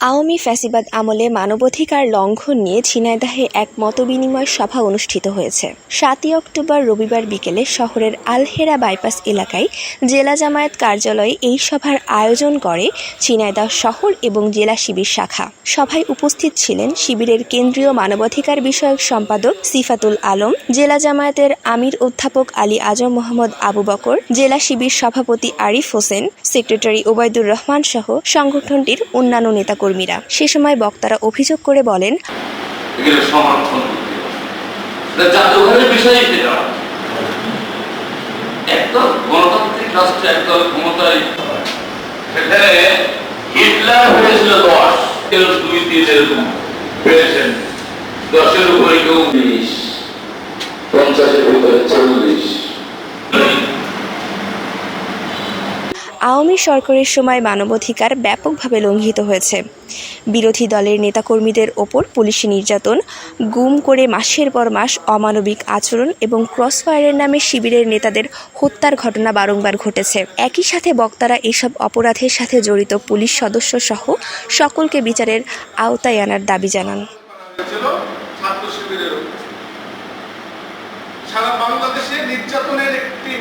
আওয়ামী ফ্যাসিবাদ আমলে মানবাধিকার লঙ্ঘন নিয়ে ঝিনাইদহে এক মতবিনিময় সভা অনুষ্ঠিত হয়েছে। সাতই অক্টোবর রবিবার বিকেলে শহরের আলহেরা বাইপাস এলাকায় জেলা জামায়াত কার্যালয়ে এই সভার আয়োজন করে ঝিনাইদহ শহর এবং জেলা শিবির শাখা। সভায় উপস্থিত ছিলেন শিবিরের কেন্দ্রীয় মানবাধিকার বিষয়ক সম্পাদক সিফাতুল আলম, জেলা জামায়াতের আমির অধ্যাপক আলী আজম মোহাম্মদ আবু বকর, জেলা শিবির সভাপতি আরিফ হোসেন, সেক্রেটারি ওবায়দুর রহমান সহ সংগঠনটির অন্যান্য নেতাকর্মীরা সে সময় বক্তারা অভিযোগ করে বলেন দশের উপরে কেউ পঞ্চাশের উপরে চল্লিশ। আওয়ামী সরকারের সময় মানবাধিকার ব্যাপকভাবে লঙ্ঘিত হয়েছে। বিরোধী দলের নেতাকর্মীদের ওপর পুলিশি নির্যাতন, গুম করে মাসের পর মাস অমানবিক আচরণ এবং ক্রসফায়ারের নামে শিবিরের নেতাদের হত্যার ঘটনা বারংবার ঘটেছে। একই সাথে বক্তারা এসব অপরাধের সাথে জড়িত পুলিশ সদস্য সহ সকলকে বিচারের আওতায় আনার দাবি জানান। সারা বাংলাদেশে নির্যাতনের একটি